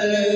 Hallelujah.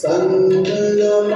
संकल्प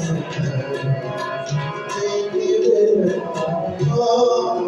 Oh,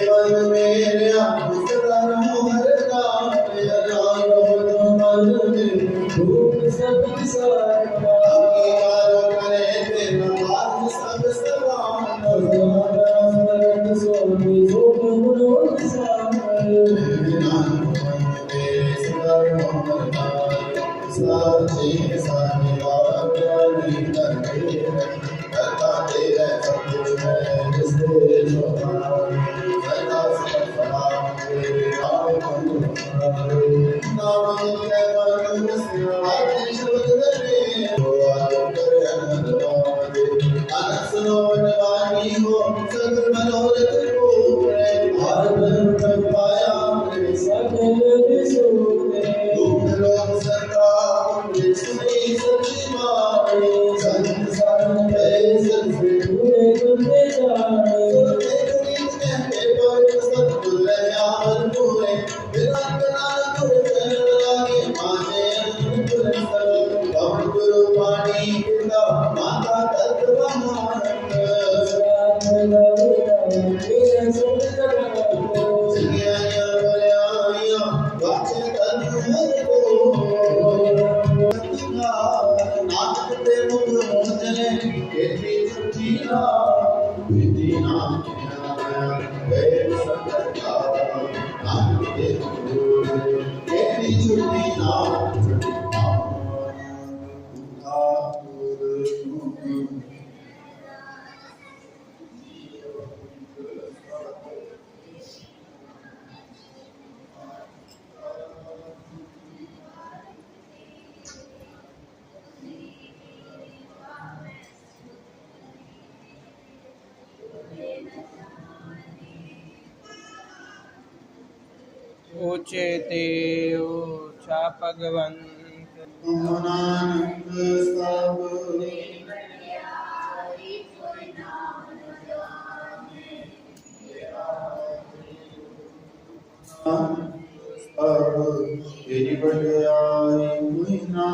দেব মন জেনে এতে সুখী হয় چیت ناند سن بڑا مہینہ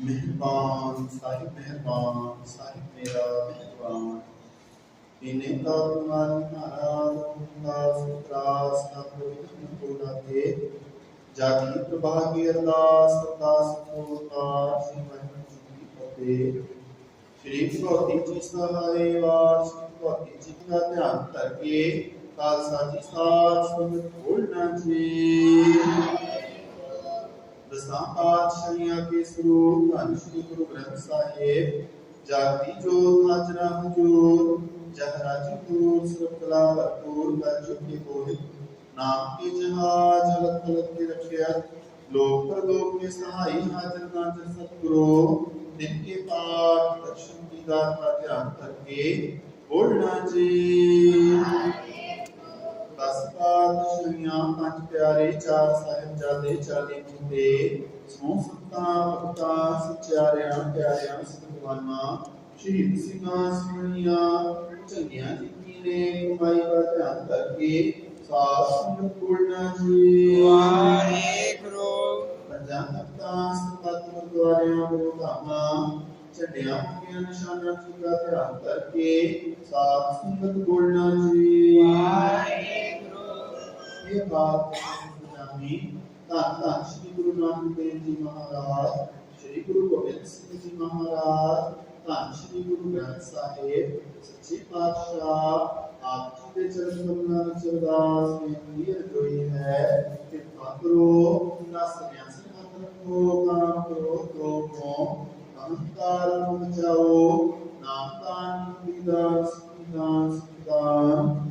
مہربان سائی مہربان سائی پیار ਤਿਨੇ ਕਾ ਤੁਮਾਨ ਮਹਾਰਾਜ ਦਾ ਸੁਤਰਾਸ ਦਾ ਪ੍ਰਭੂ ਕੋਲਾ ਤੇ ਜਾਗੀ ਪ੍ਰਭਾਗੀ ਅਰਦਾਸ ਕੋ ਤਾਰ ਸਿਮਰਨ ਜੀ ਪਤੇ ਸ੍ਰੀ ਭਗਵਤੀ ਜੀ ਵਾਰ ਭਗਵਤੀ ਜੀ ਦਾ ਧਿਆਨ ਕਰਕੇ ਖਾਲਸਾ ਜੀ ਸਾਥ ਸੰਗਤ ਬੋਲਣਾ ਜੀ ਦਸਾਂ ਪਾਤਸ਼ਾਹੀਆਂ ਕੇ ਸਰੂਪ ਧੰਨ ਸ੍ਰੀ ਗੁਰੂ ਗ੍ਰੰਥ ਸਾਹਿਬ ਜਾਤੀ ਜੋਤ ਹਾਜ਼ਰਾ ਹਜੂਰ ਜਹਰਾਜੀ ਤੂਰ ਸਰਬ ਕਲਾ ਭਰਪੂਰ ਕਰ ਚੁੱਕੀ ਕੋਈ ਨਾਮ ਕੀ ਜਹਾਜ ਲਖ ਲਖ ਕੇ ਰੱਖਿਆ ਲੋਕ ਪਰਲੋਕ ਕੇ ਸਹਾਈ ਹਾਜ਼ਰ ਨਾਥ ਸਤਿਗੁਰੂ ਨਿੱਕੇ ਪਾਠ ਦਰਸ਼ਨ ਦੀ ਦਾਤ ਦਾ ਧਿਆਨ ਕਰਕੇ ਬੋਲਣਾ ਜੀ ਬਸ ਪਾਤ ਸ਼੍ਰੀਆਂ ਪੰਜ ਪਿਆਰੇ ਚਾਰ ਸਾਹਿਬ ਜਾਦੇ ਚਾਲੇ ਮੁੰਦੇ ਸੋ ਸਤਾ ਭਗਤਾ ਸਚਾਰਿਆਂ ਪਿਆਰਿਆਂ ਸਤਿਗੁਰਾਂ ਸ਼ਹੀਦ ਸਿੰਘਾਂ ਸੁਣੀਆਂ چنگ چیز گور نانک دیو جی مہاراج شری گور گوبند جی مہاراجری ਸੱਚੇ ਪਾਤਸ਼ਾਹ ਆਪ ਜੀ ਦੇ ਚਰਨਾਂ ਨਾਲ ਸਰਦਾਸ ਦੀ ਪੀਰ ਕੋਈ ਹੈ ਕਿ ਪਾਤਰੋ ਨਾ ਸੰਿਆਸੀ ਪਾਤਰ ਕੋ ਕਾਮ ਕਰੋ ਤੋ ਕੋ ਅੰਤਾਰ ਨੂੰ ਚਾਓ ਨਾਮ ਤਾਂ ਦੀ ਦਾਸ ਦੀ ਦਾਸ ਦਾ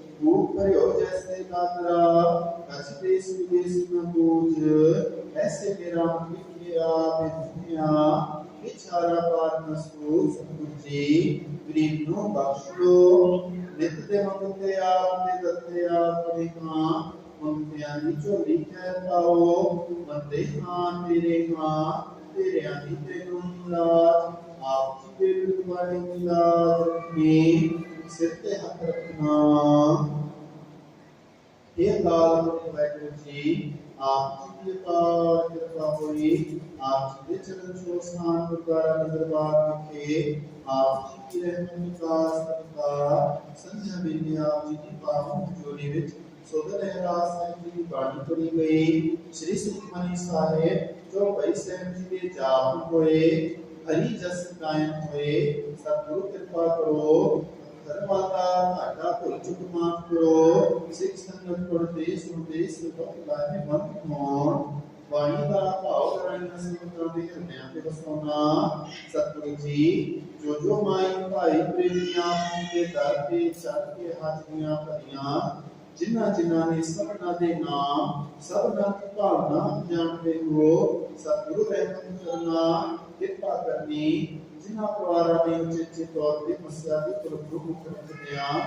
ممتے آتے آپ نے سر پہ ہاتھ رکھنا یہ لال گرو بھائی جی آپ کی جی کرپا کرپا ہوئی آپ جی کے چرن چھو سان گردوارا نظر بار کے آپ جی کی رحمت نکاس کرپا سنجھا بینی آپ جی کی پاہوں کی جوڑی وچ سودر احراس نے کی بڑھنی پڑی گئی شری سکمانی صاحب جو بھائی سہم جی کے جاہو ہوئے ہری جس قائم ہوئے سب گرو کرپا کرو తర్వాత అడ్డా పొలుచుకు మాత్రో సిక్స్ హండ్రెడ్ ట్వంటీ రూపీస్ ఇలానే వన్ మోన్ वायुदा पावरायण संतों के हृदय पे बसोना सतगुरु जी जो जो माई भाई प्रेमिया के दर पे चढ़ के हाजिरियां भरियां ਜਿਨ੍ਹਾਂ ਜਿਨ੍ਹਾਂ ਨੇ ਸਭਨਾ ਦੇ ਨਾਮ ਸਭਨਾ ਦੀ ਭਾਵਨਾ ਜਾਣਦੇ ਹੋ ਸਤਿਗੁਰੂ ਰਹਿਮਤ ਕਰਨਾ ਕਿਰਪਾ ਕਰਨੀ ਜਿਨ੍ਹਾਂ ਪਰਿਵਾਰਾਂ ਦੇ ਉੱਚੇ ਤੌਰ ਤੇ ਮਸਿਆ ਦੀ ਪ੍ਰਭੂ ਹੁਕਮ ਆ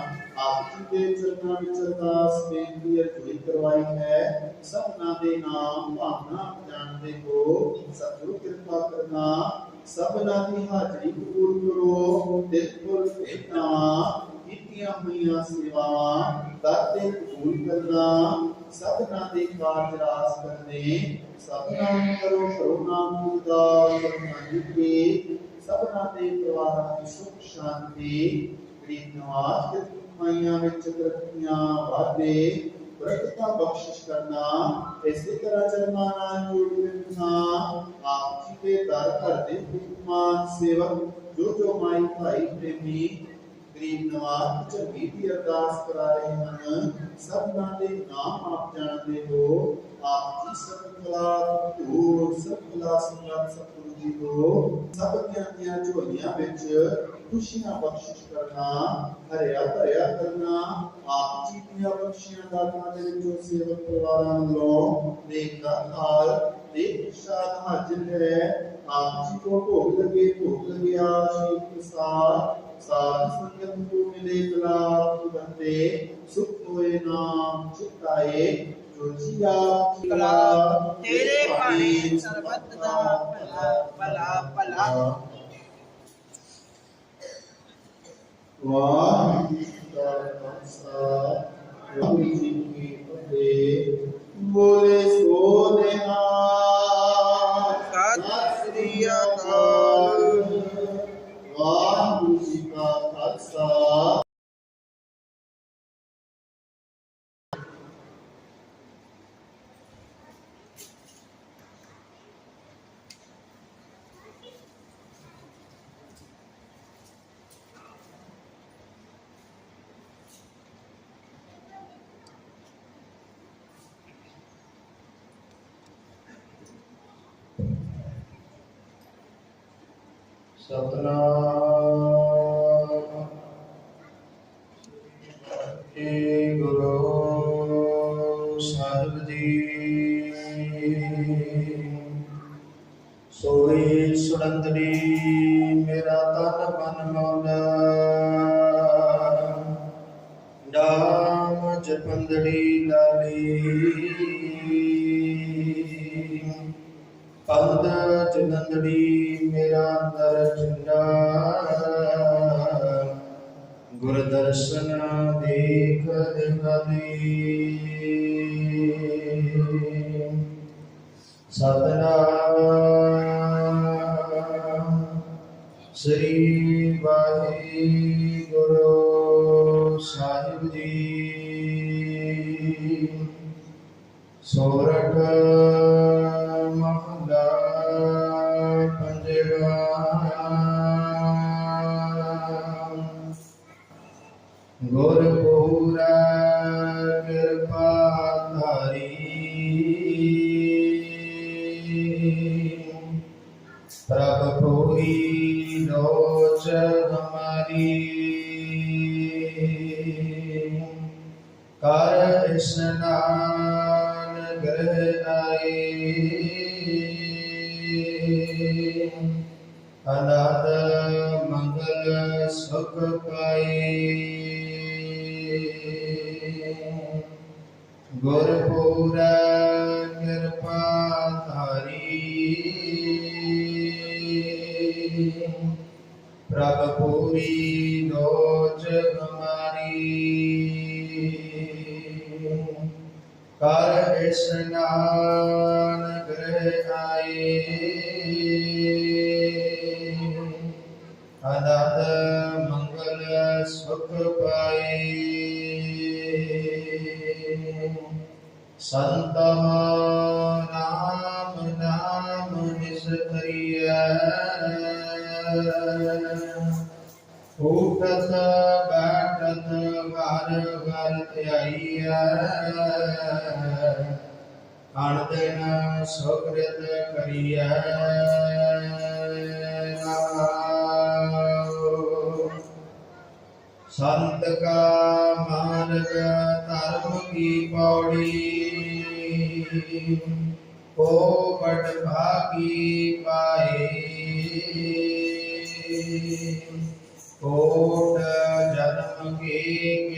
ਆਪ ਜੀ ਦੇ ਚਰਨਾਂ ਵਿੱਚ ਅਰਦਾਸ ਬੇਨਤੀ ਅਰਜ਼ੀ ਕਰਵਾਈ ਹੈ ਸਭਨਾ ਦੇ ਨਾਮ ਭਾਵਨਾ ਜਾਣਦੇ ਹੋ ਸਤਿਗੁਰੂ ਕਿਰਪਾ ਕਰਨਾ ਸਭਨਾ ਦੀ ਹਾਜ਼ਰੀ ਕਬੂਲ ਕਰੋ ਦਿਲ ਤੋਂ ਇਤਨਾ ਕੀਤੀਆਂ ਹੋਈਆਂ ਸੇਵਾਵਾਂ ਦਾਤੇ ਕਬੂਲ ਕਰਨਾ ਸਭਨਾ ਦੇ ਕਾਰਜ ਰਾਸ ਕਰਨੇ ਸਭਨਾ ਕਰੋ ਕਰੋਨਾ ਮੂਦਾ ਕਰਨਾ ਜੀ ਕੇ ਸਭਨਾ ਦੇ ਪਰਿਵਾਰਾਂ ਦੀ ਸੁਖ ਸ਼ਾਂਤੀ ਪ੍ਰੀਤਵਾਸ ਤੇ ਖਾਈਆਂ ਵਿੱਚ ਤਰੱਕੀਆਂ ਵਾਧੇ ਬਰਕਤਾਂ ਬਖਸ਼ਿਸ਼ ਕਰਨਾ ਇਸੇ ਤਰ੍ਹਾਂ ਚਲਣਾ ਨਾਲ ਜੁੜਨਾ ਆਪ ਜੀ ਦੇ ਦਰ ਕਰਦੇ ਹੁਕਮਾਂ ਸੇਵਕ ਜੋ ਜੋ ਮਾਈ ਭਾਈ ਪ੍ਰੇਮੀ کریم نواز جبی بھی ارداس کرا رہے ہیں سب نالے نام آپ جانتے ہو آپ کی سب کلاد دور سب کلاد سنگات سب کلودی ہو سب کیا کیا جو ہیا بچ خوشیاں بخشش کرنا ہریا تریا کرنا آپ کی کیا بخشیاں داتا دے جو سیوک پروارا ملو نیک کا خال نیک شاہ حاجر ہے آپ جی کو بھوگ لگے بھوگ لگے آشی کے ساتھ සාසංගතු මෙලේතලා සුදන්තේ සුක්ඛේනා චිත්තයේ ජෝතිදා කලා තේරේ පාණී සර්වත්තා පලා පලා පලා වාහිතර මංසා වූ ජීවිතේ බෝලේ සෝදේනා سپنا ਚ ਪੰਦੜੀ ਲਾਲੀ ਪੰਦ ਚ ਨੰਦੜੀ ਮੇਰਾ ਅੰਦਰ ਚੰਡਾ ਗੁਰ ਦਰਸ਼ਨ ਦੇਖ ਦਿਖਾਦੀ ਸਤਨਾਮ ਸ੍ਰੀ ਵਾਹਿਗੁਰੂ سور گرپور گرپاد پربھ پوری لوچ ਲਾਏ ਅਨਾਦ ਮੰਗਲ ਸੁਖ ਪਾਈ ਗੁਰ ਪੂਰਾ ਕਿਰਪਾ ਧਾਰੀ ਪ੍ਰਭ ਪੂਰੀ ਕਰ ਇਸ਼ਨਾਨ ਗ੍ਰਹਿ ਆਈ ਅਨੰਦ ਮੰਗਲ ਸੁਖ ਪਾਈ ਸੰਤਹ ਨਾਮ ਨਾਮ ਨਿਸਤਰੀਐ ਉਪਤ ਬਾਟਤ ਹਰ ਵਰਤ ਆਈਐ ਹਣ ਦਿਨ ਸੁਗ੍ਰਿਤ ਕਰੀਐ ਸੰਤ ਕਾ ਮਾਰਗ ਧਰਮ ਕੀ ਪੌੜੀ ਕੋ ਬੜ ਭਾਗੀ ਪਾਏ ਕੋਟ ਜਨਮ ਕੇ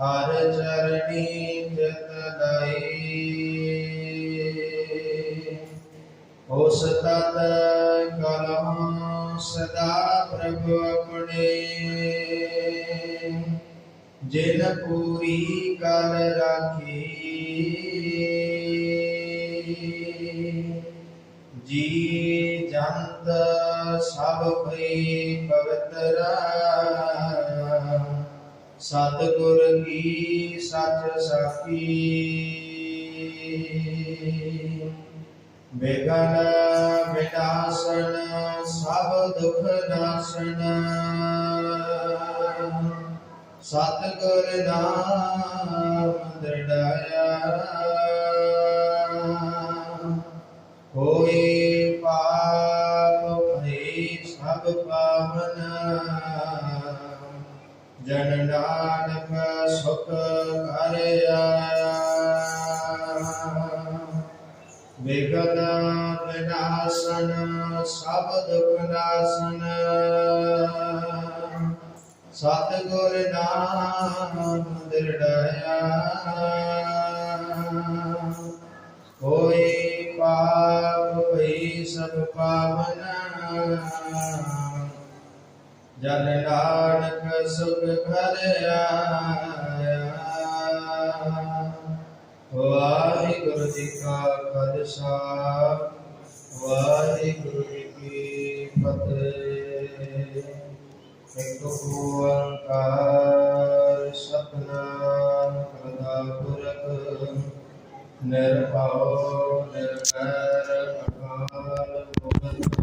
ہر چرنی جتائی اس تت کلم سدا پرب اپنے جن پوری کر راکی ਸਭ ਭਈ ਪਵਿੱਤਰ ਸਤਿਗੁਰ ਕੀ ਸੱਚ ਸਾਖੀ ਬੇਗਨ ਵਿਨਾਸਨ ਸਭ ਦੁਖ ਨਾਸਨ ਸਤਿਗੁਰ ਨਾਮ ਦਰੜਾਇਆ ਹੋਏ ਜਨ ਨਾਨਕ ਸੁਖ ਕਰਿਆ ਵਿਗਨ ਵਿਨਾਸ਼ਨ ਸਭ ਦੁਖ ਨਾਸ਼ਨ ਗੁਰ ਨਾਮ ਦਿਰੜਿਆ ਕੋਈ ਪਾਪ ਭਈ ਸਭ ਪਾਵਨ ਜਨ ਨਾਨਕ ਸੁਖ ਭਰਿਆ ਵਾਹਿਗੁਰੂ ਜੀ ਕਾ ਖਾਲਸਾ ਵਾਹਿਗੁਰੂ ਜੀ ਕੀ ਫਤਿਹ ਇੱਕ ਓੰਕਾਰ ਸਤਨਾਮ ਕਰਤਾ ਪੁਰਖ ਨਿਰਭਉ ਨਿਰਵੈਰ ਅਕਾਲ ਮੁਕਤ